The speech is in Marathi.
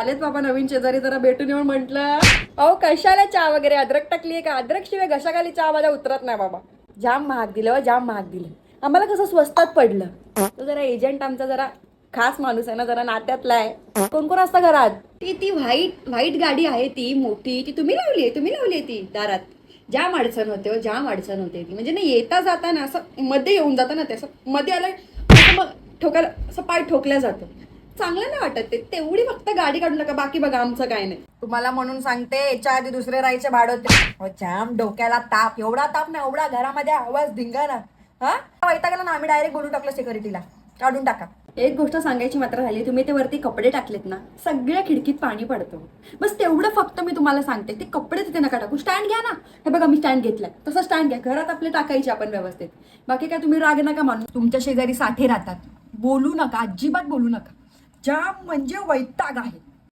आलेत बाबा नवीन शेजारी जरा भेटून येऊन म्हटलं. अहो कशाला चहा वगैरे? अद्रक टाकली का? अद्रक शिवाय घशाखाली चहा माझ्या उतरत नाही बाबा. जाम महाग दिलं हो, जाम महाग दिलं. आम्हाला कसं स्वस्तात पडलं. तो जरा एजंट आमचा जरा खास माणूस आहे ना जरा नात्यातला आहे. कोण कोण असतं घरात? ती ती व्हाईट व्हाईट गाडी आहे ती मोठी. ती तुम्ही लावली आहे तुम्ही लावली आहे ती दारात. जाम अडचण होते हो, जाम अडचण होते ती. म्हणजे ना येता जाताना असं मध्ये येऊन जातं ना ते असं मध्ये आलं मग ठोकायला असं पाय ठोकल्या जातं. चांगलं नाही वाटत ते. तेवढी फक्त गाडी काढून टाका बाकी बघा आमचं काय नाही. तुम्हाला म्हणून सांगते याच्या आधी दुसरे राहायचे भाड होते जाम डोक्याला ताप. एवढा ताप ना एवढा घरामध्ये आवाज धिंगा ना हा? वैतागाला ना आम्ही डायरेक्ट बोलून टाकलं सिक्युरिटीला काढून टाका. एक गोष्ट सांगायची मात्र झाली तुम्ही ते वरती कपडे टाकलेत ना सगळ्या खिडकीत पाणी पडतं. बस तेवढं फक्त मी तुम्हाला सांगते ते कपडे तिथे नका टाकू. स्टँड घ्या ना. हे बघा मी स्टँड घेतलाय. तसं स्टँड घ्या. घरात आपले टाकायचे आपण व्यवस्थित. बाकी काय तुम्ही राग नका मानू. तुमच्या शेजारी साठे राहतात. बोलू नका अजिबात बोलू नका. ज्या म्हणजे वैताग आहे.